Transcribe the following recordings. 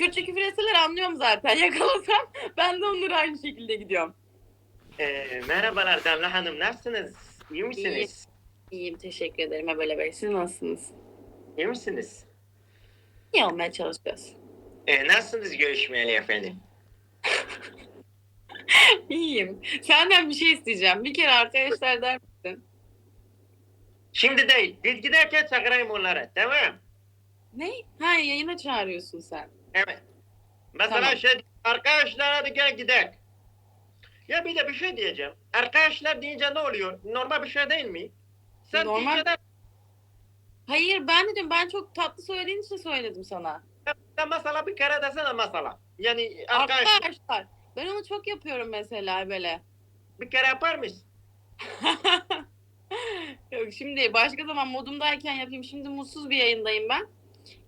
Kürtçe küfür etseler anlıyorum zaten. Yakalasam ben de onlara aynı şekilde gidiyorum. Ee, merhabalar Damla Hanım. Nasılsınız? İyi misiniz? İyiyim teşekkür ederim Ebele Bey. Siz nasılsınız? İyi misiniz? İyi olmaya çalışıyoruz. Ee, nasılsınız görüşmeyeli efendim? İyiyim. Senden bir şey isteyeceğim. Bir kere arkadaşlar der misin? Şimdi değil. Biz giderken çağırayım onları. Tamam. Ne? Ha yayına çağırıyorsun sen. Evet. Mesela Tamam. şey arkadaşlar hadi gel gidelim. Ya bir de bir şey diyeceğim. Arkadaşlar deyince ne oluyor? Normal bir şey değil mi? Sen Normal. de Hayır ben dedim ben çok tatlı söylediğin için söyledim sana. sen mesela bir kere desene mesela. Yani arkadaş Arkadaşlar. Ben onu çok yapıyorum mesela böyle. bir kere yapar mısın? Yok şimdi başka zaman modumdayken yapayım. Şimdi mutsuz bir yayındayım ben.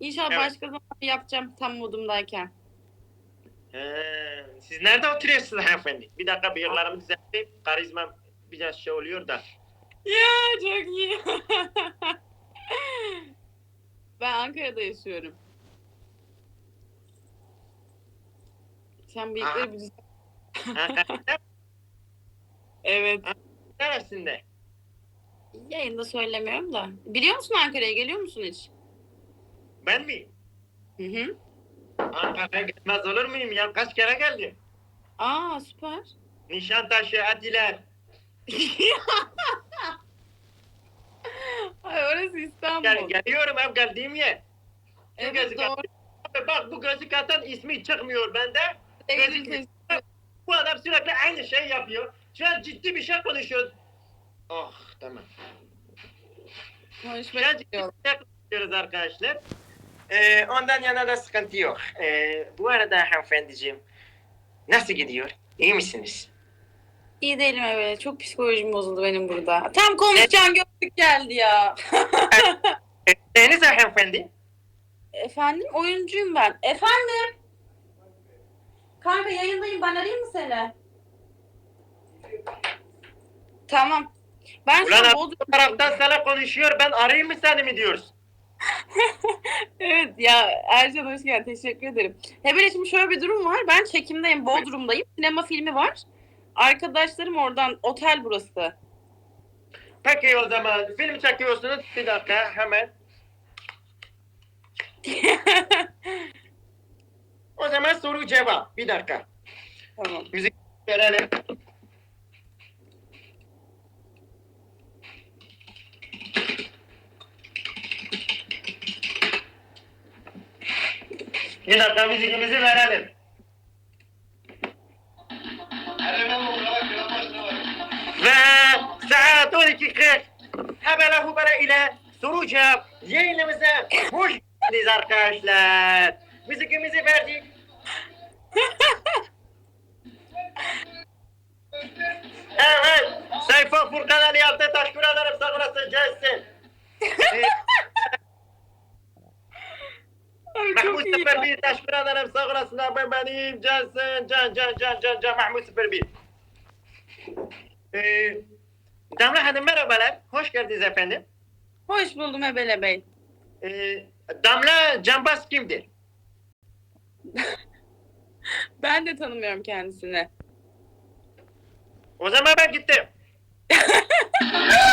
İnşallah Evet. başka zaman yapacağım tam modumdayken. He, siz nerede oturuyorsunuz hanımefendi? Bir dakika bıyıklarımı düzelteyim. Karizmam biraz şey oluyor da. Ya çok iyi. ben Ankara'da yaşıyorum. Sen bıyıkları Aa. bir düzelt- Ankara'da Evet. neresinde? Yayında söylemiyorum da. Biliyor musun Ankara'ya geliyor musun hiç? Ben mi? Hı hı. Ankara'ya gitmez olur muyum ya? Kaç kere geldim? Aa süper. Nişantaşı, Atiler. Ay orası İstanbul. Gel, geliyorum hep geldiğim yer. evet gözü doğru. Abi Bak bu gözlük atan ismi çıkmıyor bende. Gözü-. Bu adam sürekli aynı şey yapıyor. Şu an ciddi bir şey konuşuyoruz. Oh tamam. Şu Konuşmak ciddi istiyorum. bir şey konuşuyoruz arkadaşlar. Ee, ondan yana da sıkıntı yok. Ee, bu arada hanımefendiciğim nasıl gidiyor? İyi misiniz? İyi değilim evet. Çok psikolojim bozuldu benim burada. Tam konuşacağım gözlük geldi ya. Deniz hanımefendi. Efendim oyuncuyum ben. Efendim. Kanka yayındayım ben arayayım mı seni? Tamam. Ben Ulan Bu Bodrum'dayım. taraftan sana konuşuyor. Ben arayayım mı seni mi diyorsun? Evet ya Ercan hoş geldin. Teşekkür ederim. Hebele şimdi şöyle bir durum var. Ben çekimdeyim. Bodrum'dayım. Sinema filmi var. Arkadaşlarım oradan. Otel burası. Peki o zaman film çekiyorsunuz. Bir dakika hemen. O zaman soru cevap. Bir dakika. tamam. Müzik verelim. Bir dakika müziğimizi verelim. Ve saat 12.40 Hebele hubele ile soru cevap yayınımıza hoş geldiniz arkadaşlar. Müziğimizi verdik. Olasın abi benim cansın can can can can can Mahmut 01. Ee, Damla Hanım merhabalar. Hoş geldiniz efendim. Hoş buldum Hebele Bey. Ee, Damla Cambaz kimdir? Ben de tanımıyorum kendisini. O zaman ben gittim.